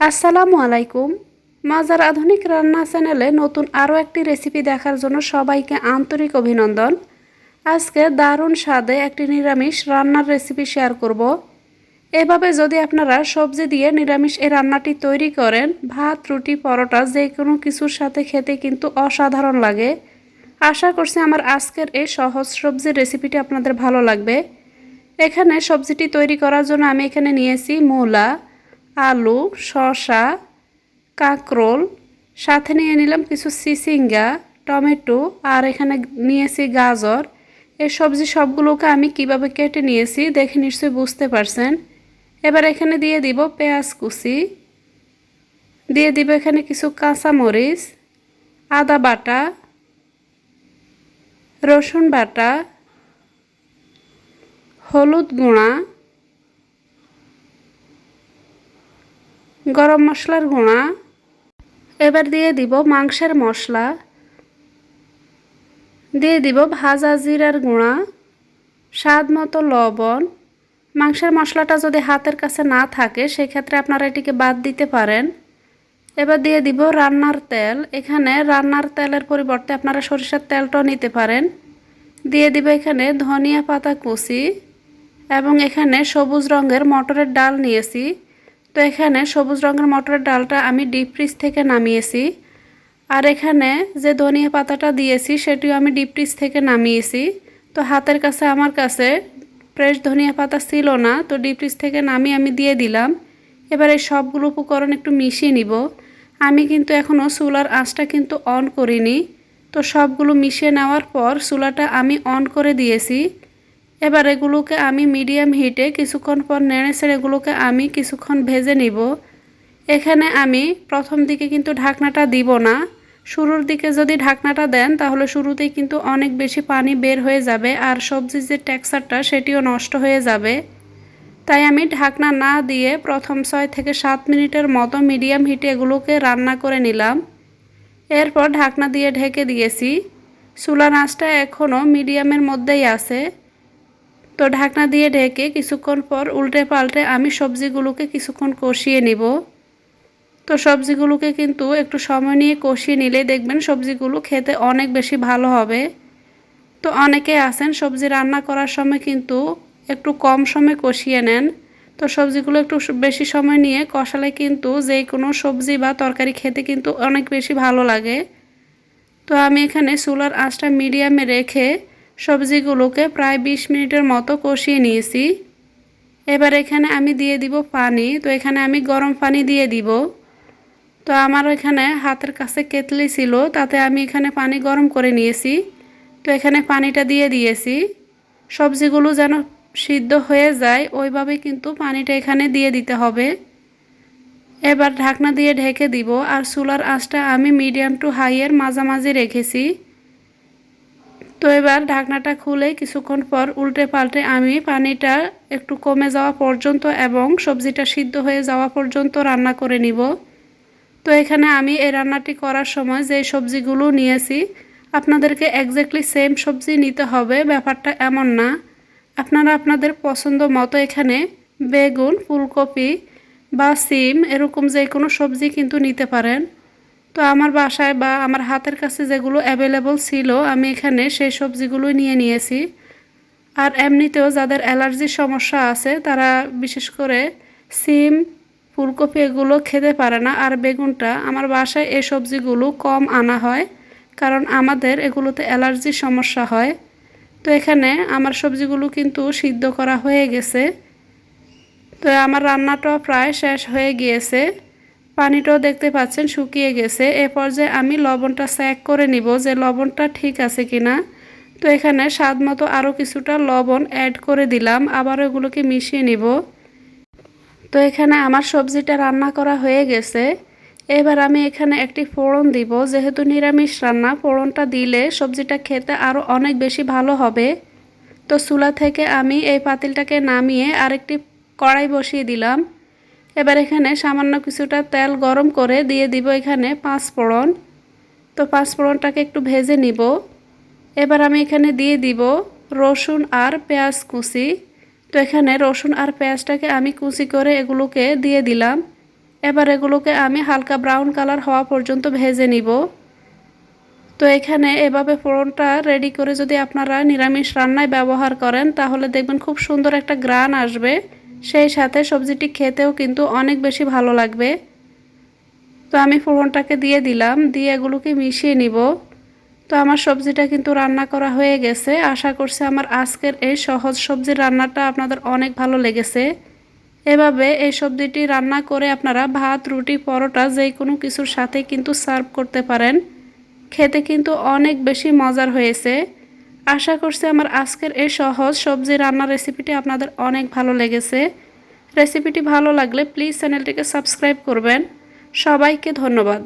আসসালামু আলাইকুম। মাজার আধুনিক রান্না চ্যানেলে নতুন আরও একটি রেসিপি দেখার জন্য সবাইকে আন্তরিক অভিনন্দন। আজকে দারুণ স্বাদে একটি নিরামিষ রান্নার রেসিপি শেয়ার করব। এভাবে যদি আপনারা সবজি দিয়ে নিরামিষ এই রান্নাটি তৈরি করেন, ভাত, রুটি, পরোটা যে কোনো কিছুর সাথে খেতে কিন্তু অসাধারণ লাগে। আশা করছি আমার আজকের এই সহজ সবজির রেসিপিটি আপনাদের ভালো লাগবে। এখানে সবজিটি তৈরি করার জন্য আমি এখানে নিয়েছি মূলা আলু, শসা, কাঁকরোল, সাথে নিয়ে নিলাম কিছু সিসিঙ্গা, টমেটো, আর এখানে নিয়েছি গাজর। এই সবজি সবগুলোকে আমি কীভাবে কেটে নিয়েছি দেখে নিশ্চয়ই বুঝতে পারছেন। এবার এখানে দিয়ে দিব পেঁয়াজ কুচি। দিয়ে দিব এখানে কিছু কাঁচামরিচ, আদা বাটা, রসুন বাটা, হলুদ গুঁড়া গরম মশলার গুঁড়া। এবার দিয়ে দিব মাংসের মশলা। দিয়ে দিব ভাজা জিরার গুঁড়া, স্বাদ মতো লবণ। মাংসের মশলাটা যদি হাতের কাছে না থাকে, সেক্ষেত্রে আপনারা এটিকে বাদ দিতে পারেন। এবার দিয়ে দিব রান্নার তেল। এখানে রান্নার তেলের পরিবর্তে আপনারা সরিষার তেলটাও নিতে পারেন। দিয়ে দিব এখানে ধনিয়া পাতা কুচি এবং এখানে সবুজ রঙের মটরের ডাল নিয়েছি। তো এখানে সবুজ রঙের মটরের ডালটা আমি ডিপ ফ্রিজ থেকে নামিয়েছি। আর এখানে যে ধনিয়া পাতাটা দিয়েছি, সেটিও আমি ডিপ ফ্রিজ থেকে নামিয়েছি। তো হাতের কাছে, আমার কাছে ফ্রেশ ধনিয়া পাতা ছিল না, তো ডিপ ফ্রিজ থেকে নামিয়ে আমি দিয়ে দিলাম। এবার এই সবগুলো উপকরণ একটু মিশিয়ে নিব। আমি কিন্তু এখনও চুলার আঁচটা কিন্তু অন করিনি। তো সবগুলো মিশিয়ে নেওয়ার পর চুলাটা আমি অন করে দিয়েছি। এবার এগুলোকে আমি মিডিয়াম হিটে কিছুক্ষণ পর নেড়ে ছেড়ে এগুলোকে আমি কিছুক্ষণ ভেজে নিব। এখানে আমি প্রথম দিকে কিন্তু ঢাকনাটা দিব না। শুরুর দিকে যদি ঢাকনাটা দেন, তাহলে শুরুতেই কিন্তু অনেক বেশি পানি বের হয়ে যাবে আর সবজির যে টেক্সারটা সেটিও নষ্ট হয়ে যাবে। তাই আমি ঢাকনা না দিয়ে প্রথম ছয় থেকে সাত মিনিটের মতো মিডিয়াম হিটে এগুলোকে রান্না করে নিলাম। এরপর ঢাকনা দিয়ে ঢেকে দিয়েছি। চুলা নাচটা এখনও মিডিয়ামের মধ্যেই আছে। তো ঢাকনা দিয়ে ঢেকে কিছুক্ষণ পর উল্টে পাল্টে আমি সবজিগুলোকে কিছুক্ষণ কষিয়ে নিব। তো সবজিগুলোকে কিন্তু একটু সময় নিয়ে কষিয়ে নিলে দেখবেন সবজিগুলো খেতে অনেক বেশি ভালো হবে। তো অনেকে আছেন সবজি রান্না করার সময় কিন্তু একটু কম সময় কষিয়ে নেন। তো সবজিগুলো একটু বেশি সময় নিয়ে কষালে কিন্তু যে কোনো সবজি বা তরকারি খেতে কিন্তু অনেক বেশি ভালো লাগে। তো আমি এখানে চুলার আঁচটা মিডিয়ামে রেখে সবজিগুলোকে প্রায় বিশ মিনিটের মতো কষিয়ে নিয়েছি। এবার এখানে আমি দিয়ে দিব পানি। তো এখানে আমি গরম পানি দিয়ে দিব। তো আমার এখানে হাতের কাছে কেতলি ছিল, তাতে আমি এখানে পানি গরম করে নিয়েছি। তো এখানে পানিটা দিয়ে দিয়েছি। সবজিগুলো যেন সিদ্ধ হয়ে যায়, ওইভাবে কিন্তু পানিটা এখানে দিয়ে দিতে হবে। এবার ঢাকনা দিয়ে ঢেকে দিব, আর চুলার আঁচটা আমি মিডিয়াম টু হাইয়ের মাঝামাঝি রেখেছি। তো এবার ঢাকনাটা খুলে কিছুক্ষণ পর উল্টে পাল্টে আমি পানিটা একটু কমে যাওয়া পর্যন্ত এবং সবজিটা সিদ্ধ হয়ে যাওয়া পর্যন্ত রান্না করে নিব। তো এখানে আমি এই রান্নাটি করার সময় যে সবজিগুলো নিয়েছি, আপনাদেরকে একজ্যাক্টলি সেম সবজি নিতে হবে, ব্যাপারটা এমন না। আপনারা আপনাদের পছন্দ মতো এখানে বেগুন, ফুলকপি বা সিম, এরকম যে কোনো সবজি কিন্তু নিতে পারেন। তো আমার বাসায় বা আমার হাতের কাছে যেগুলো অ্যাভেলেবল ছিল, আমি এখানে সেই সবজিগুলো নিয়ে নিয়েছি। আর এমনিতেও যাদের অ্যালার্জির সমস্যা আছে, তারা বিশেষ করে সিম, ফুলকপি এগুলো খেতে পারে না। আর বেগুনটা, আমার বাসায় এই সবজিগুলো কম আনা হয়, কারণ আমাদের এগুলোতে অ্যালার্জির সমস্যা হয়। তো এখানে আমার সবজিগুলো কিন্তু সিদ্ধ করা হয়ে গেছে। তো আমার রান্নাটাও প্রায় শেষ হয়ে গিয়েছে। পানিটাও দেখতে পাচ্ছেন, শুকিয়ে গেছে। এ পর্যায়ে আমি লবণটা স্যাক করে নিব যে লবণটা ঠিক আছে কিনা। তো এখানে স্বাদ মতো আরও কিছুটা লবণ অ্যাড করে দিলাম, আবার এগুলোকে মিশিয়ে নিব। তো এখানে আমার সবজিটা রান্না করা হয়ে গেছে। এবার আমি এখানে একটি ফোড়ন দিব। যেহেতু নিরামিষ রান্না, ফোড়নটা দিলে সবজিটা খেতে আরও অনেক বেশি ভালো হবে। তো চুলা থেকে আমি এই পাতিলটাকে নামিয়ে আরেকটি কড়াই বসিয়ে দিলাম। এবার এখানে সামান্য কিছুটা তেল গরম করে দিয়ে দিব এখানে পাঁচ ফোড়ন তো পাঁচ ফোড়নটাকে একটু ভেজে নিব। এবার আমি এখানে দিয়ে দিব রসুন আর পেঁয়াজ কুচি। তো এখানে রসুন আর পেঁয়াজটাকে আমি কুচি করে এগুলোকে দিয়ে দিলাম। এবার এগুলোকে আমি হালকা ব্রাউন কালার হওয়া পর্যন্ত ভেজে নিব। তো এখানে এভাবে ফোড়নটা রেডি করে যদি আপনারা নিরামিষ রান্নায় ব্যবহার করেন, তাহলে দেখবেন খুব সুন্দর একটা গ্রান আসবে। সেই সাথে সবজিটি খেতেও কিন্তু অনেক বেশি ভালো লাগবে। তো আমি ফোড়নটাকে দিয়ে দিলাম, দিয়ে এগুলোকে মিশিয়ে নিব। তো আমার সবজিটা কিন্তু রান্না করা হয়ে গেছে। আশা করছি আমার আজকের এই সহজ সবজির রান্নাটা আপনাদের অনেক ভালো লেগেছে। এভাবে এই সবজিটি রান্না করে আপনারা ভাত, রুটি, পরোটা যে কোনো কিছুর সাথে কিন্তু সার্ভ করতে পারেন। খেতে কিন্তু অনেক বেশি মজার হয়েছে। আশা করছি আমার আজকের এই সহজ সবজি রান্নার রেসিপিটি আপনাদের অনেক ভালো লেগেছে। রেসিপিটি ভালো লাগলে প্লিজ চ্যানেলটিকে সাবস্ক্রাইব করবেন। সবাইকে ধন্যবাদ।